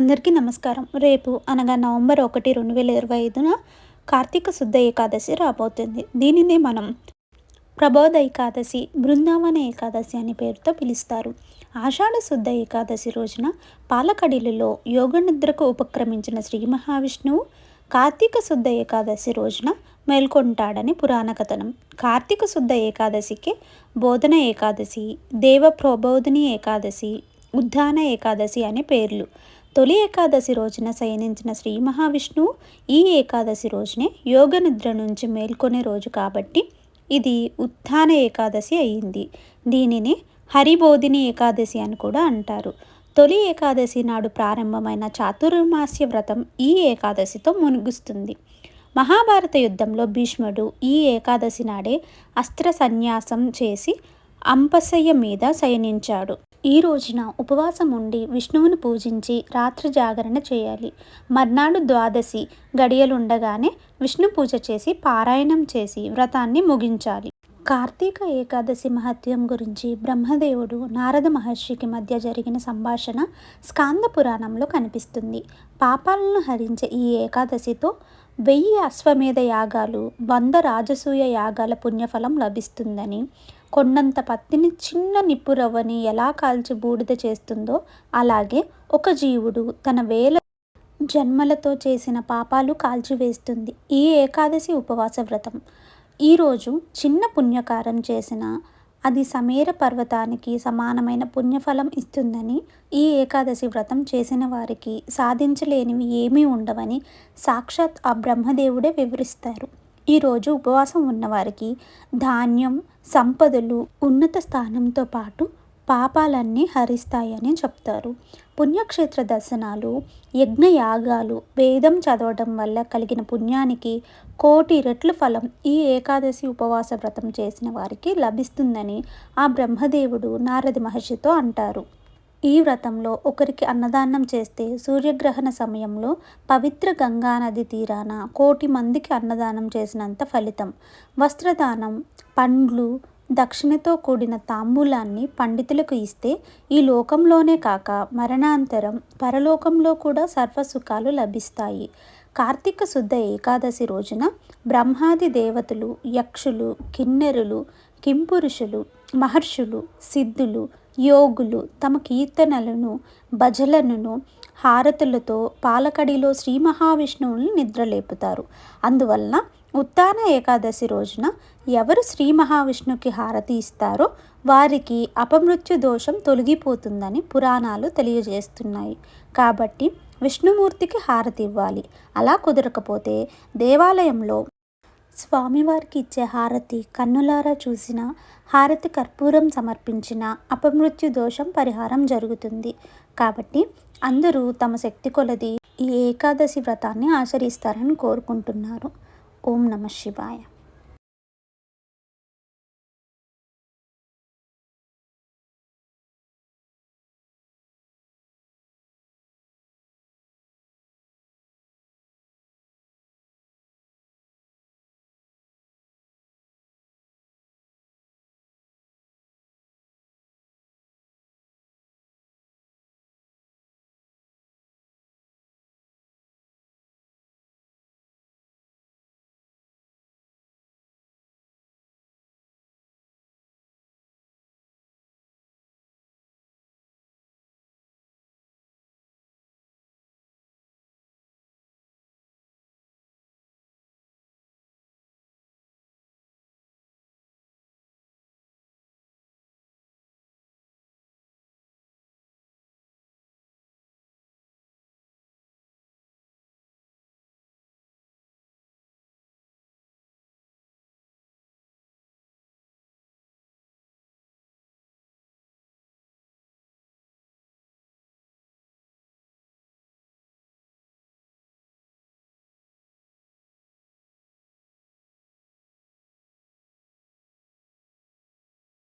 అందరికీ నమస్కారం. రేపు అనగా నవంబర్ ఒకటి రెండు వేల ఇరవై ఐదున కార్తీక శుద్ధ ఏకాదశి రాబోతుంది. దీనిని మనం ప్రబోధ ఏకాదశి బృందావన ఏకాదశి అనే పేరుతో పిలుస్తారు. ఆషాఢ శుద్ధ ఏకాదశి రోజున పాలకడిలిలో యోగనిద్రకు ఉపక్రమించిన శ్రీ మహావిష్ణువు కార్తీక శుద్ధ ఏకాదశి రోజున మేల్కొంటాడని పురాణ కథనం. కార్తీక శుద్ధ ఏకాదశికి బోధన ఏకాదశి దేవ ప్రబోధిని ఏకాదశి ఉద్దాన ఏకాదశి అనే పేర్లు. తొలి ఏకాదశి రోజున శయనించిన శ్రీ మహావిష్ణువు ఈ ఏకాదశి రోజునే యోగ నిద్ర నుంచి మేల్కొనే రోజు కాబట్టి ఇది ఉత్థాన ఏకాదశి అయ్యింది దీనిని హరిబోధిని ఏకాదశి అని కూడా అంటారు. తొలి ఏకాదశి నాడు ప్రారంభమైన చాతుర్మాస్య వ్రతం ఈ ఏకాదశితో మునుగుస్తుంది మహాభారత యుద్ధంలో భీష్ముడు ఈ ఏకాదశి నాడే అస్త్ర సన్యాసం చేసి అంపసయ్య మీద శయనించాడు. ఈ రోజున ఉపవాసం ఉండి విష్ణువును పూజించి రాత్రి జాగరణ చేయాలి. మర్నాడు ద్వాదశి గడియలుండగానే విష్ణు పూజ చేసి పారాయణం చేసి వ్రతాన్ని ముగించాలి. కార్తీక ఏకాదశి మహత్యం గురించి బ్రహ్మదేవుడు నారద మహర్షికి మధ్య జరిగిన సంభాషణ స్కాంద పురాణంలో కనిపిస్తుంది. పాపాలను హరించే ఈ ఏకాదశితో వెయ్యి అశ్వమేధ యాగాలు వంద రాజసూయ యాగాల పుణ్యఫలం లభిస్తుందని కొండంత పత్తిని చిన్న నిప్పురవ్వని ఎలా కాల్చి బూడిద చేస్తుందో అలాగే ఒక జీవుడు తన వేల జన్మలతో చేసిన పాపాలు కాల్చివేస్తుంది ఈ ఏకాదశి ఉపవాస వ్రతం. ఈరోజు చిన్న పుణ్యకారం చేసిన అది సమేర పర్వతానికి సమానమైన పుణ్యఫలం ఇస్తుందని ఈ ఏకాదశి వ్రతం చేసిన వారికి సాధించలేనివి ఏమీ ఉండవని సాక్షాత్ ఆ బ్రహ్మదేవుడే వివరిస్తారు. ఈరోజు ఉపవాసం ఉన్నవారికి ధాన్యం సంపదలు ఉన్నత స్థానంతో పాటు పాపాలన్నీ హరిస్తాయని చెప్తారు. పుణ్యక్షేత్ర దర్శనాలు యజ్ఞయాగాలు వేదం చదవడం వల్ల కలిగిన పుణ్యానికి కోటి రెట్లు ఫలం ఈ ఏకాదశి ఉపవాస వ్రతం చేసిన వారికి లభిస్తుందని ఆ బ్రహ్మదేవుడు నారద మహర్షితో అంటారు. ఈ వ్రతంలో ఒకరికి అన్నదానం చేస్తే సూర్యగ్రహణ సమయంలో పవిత్ర గంగా నది తీరాన కోటి మందికి అన్నదానం చేసినంత ఫలితం. వస్త్రదానం పండ్లు దక్షిణతో కూడిన తాంబూలాన్ని పండితులకు ఇస్తే ఈ లోకంలోనే కాక మరణాంతరం పరలోకంలో కూడా సర్వసుఖాలు లభిస్తాయి. కార్తీక శుద్ధ ఏకాదశి రోజున బ్రహ్మాది దేవతలు యక్షులు కిన్నెరులు కింపురుషులు మహర్షులు సిద్ధులు యోగులు తమ కీర్తనలను భజలను హారతులతో పాలకడిలో శ్రీ మహావిష్ణువుని నిద్రలేపుతారు అందువలన ఉత్తాన ఏకాదశి రోజున ఎవరు శ్రీ మహావిష్ణుకి హారతి ఇస్తారో వారికి అపమృత్యు దోషం తొలగిపోతుందని పురాణాలు తెలియజేస్తున్నాయి. కాబట్టి విష్ణుమూర్తికి హారతి ఇవ్వాలి. అలా కుదరకపోతే దేవాలయంలో స్వామివారికి ఇచ్చే హారతి కన్నులారా చూసిన హారతి కర్పూరం సమర్పించిన అపమృత్యు దోషం పరిహారం జరుగుతుంది. కాబట్టి అందరూ తమ శక్తి కొలది ఈ ఏకాదశి వ్రతాన్ని ఆచరిస్తారని కోరుకుంటున్నారు. ఓం నమ శివాయ.